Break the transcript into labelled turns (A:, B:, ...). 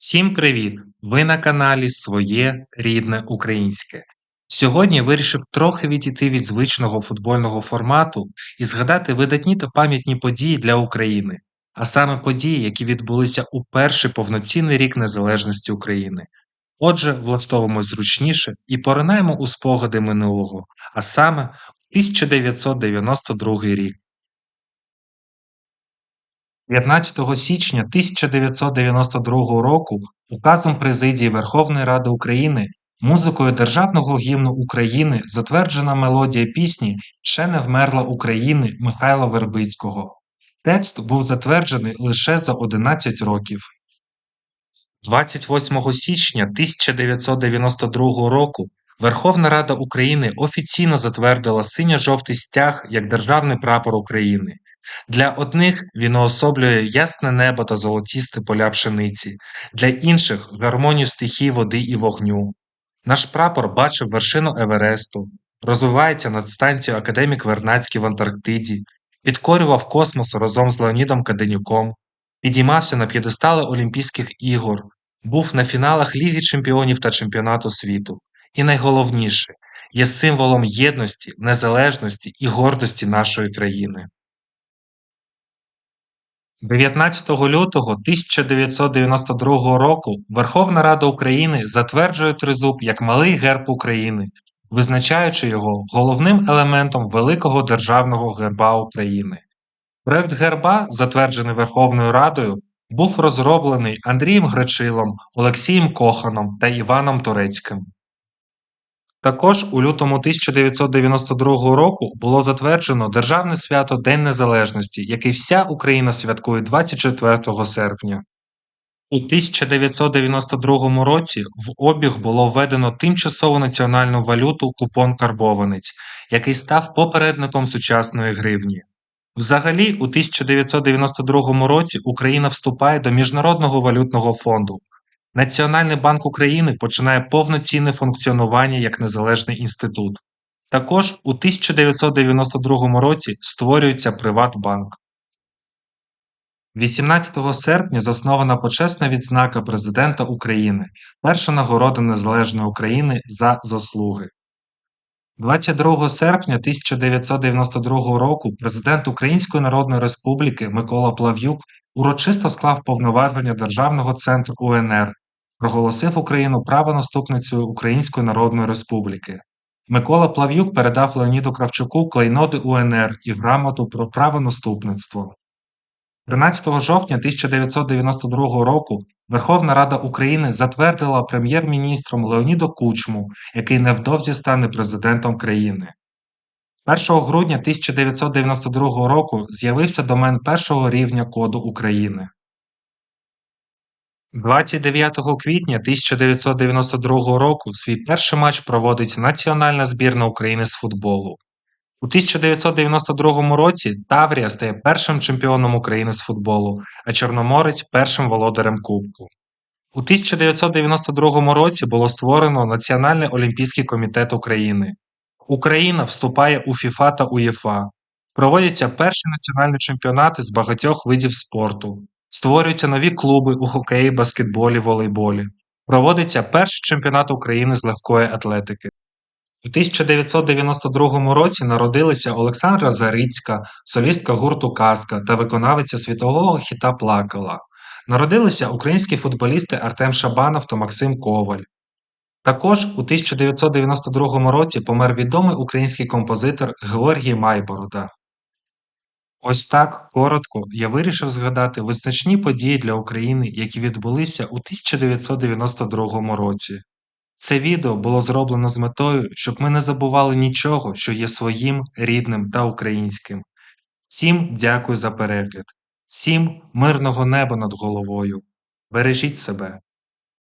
A: Всім привіт! Ви на каналі Своє рідне українське. Сьогодні вирішив трохи відійти від звичного футбольного формату і згадати видатні та пам'ятні події для України, а саме події, які відбулися у перший повноцінний рік незалежності України. Отже, влаштовуємо зручніше і поринаємо у спогади минулого, а саме 1992 рік. 15 січня 1992 року указом Президії Верховної Ради України музикою Державного гімну України затверджена мелодія пісні Ще не вмерла України Михайла Вербицького. Текст був затверджений лише за 11 років. 28 січня 1992 року Верховна Рада України офіційно затвердила синьо-жовтий стяг як державний прапор України. Для одних він уособлює ясне небо та золотісті поля пшениці, для інших гармонію стихій води і вогню. Наш прапор бачив вершину Евересту, розвивається над станцією Академік Вернацький в Антарктиді, підкорював космос разом з Леонідом Каденюком, підіймався на п'єдестали Олімпійських ігор, був на фіналах Ліги чемпіонів та чемпіонату світу. І найголовніше є символом єдності, незалежності і гордості нашої країни. 19 лютого 1992 року Верховна Рада України затверджує тризуб як малий герб України, визначаючи його головним елементом великого державного герба України. Проект герба, затверджений Верховною Радою, був розроблений Андрієм Гречилом, Олексієм Коханом та Іваном Турецьким. Також у лютому 1992 року було затверджено Державне свято День Незалежності, який вся Україна святкує 24 серпня. У 1992 році в обіг було введено тимчасову національну валюту купон карбованець, який став попередником сучасної гривні. Взагалі, у 1992 році Україна вступає до Міжнародного валютного фонду, Національний банк України починає повноцінне функціонування як незалежний інститут. Також у 1992 році створюється Приватбанк. 18 серпня заснована почесна відзнака Президента України, перша нагорода Незалежної України за заслуги. 22 серпня 1992 року президент Української Народної Республіки Микола Плав'юк урочисто склав повноваження Державного центру УНР проголосив Україну правонаступницею Української Народної Республіки. Микола Плав'юк передав Леоніду Кравчуку клейноди УНР і грамоту про правонаступництво. 13 жовтня 1992 року Верховна Рада України затвердила прем'єр-міністром Леоніда Кучму, який невдовзі стане президентом країни. 1 грудня 1992 року з'явився домен першого рівня коду України. 29 квітня 1992 року свій перший матч проводить національна збірна України з футболу. У 1992 році Таврія стає першим чемпіоном України з футболу, а Чорноморець першим володарем Кубку. У 1992 році було створено Національний олімпійський комітет України. Україна вступає у ФІФА та УЄФА. Проводяться перші національні чемпіонати з багатьох видів спорту. Створюються нові клуби у хокеї, баскетболі, волейболі. Проводиться перший чемпіонат України з легкої атлетики. У 1992 році народилися Олександра Зарицька, солістка гурту Казка та виконавиця світового хіта Плакала. Народилися українські футболісти Артем Шабанов та Максим Коваль. Також у 1992 році помер відомий український композитор Георгій Майборода. Ось так коротко я вирішив згадати визначні події для України, які відбулися у 1992 році. Це відео було зроблено з метою, щоб ми не забували нічого, що є своїм, рідним та українським. Всім дякую за перегляд, всім мирного неба над головою. Бережіть себе.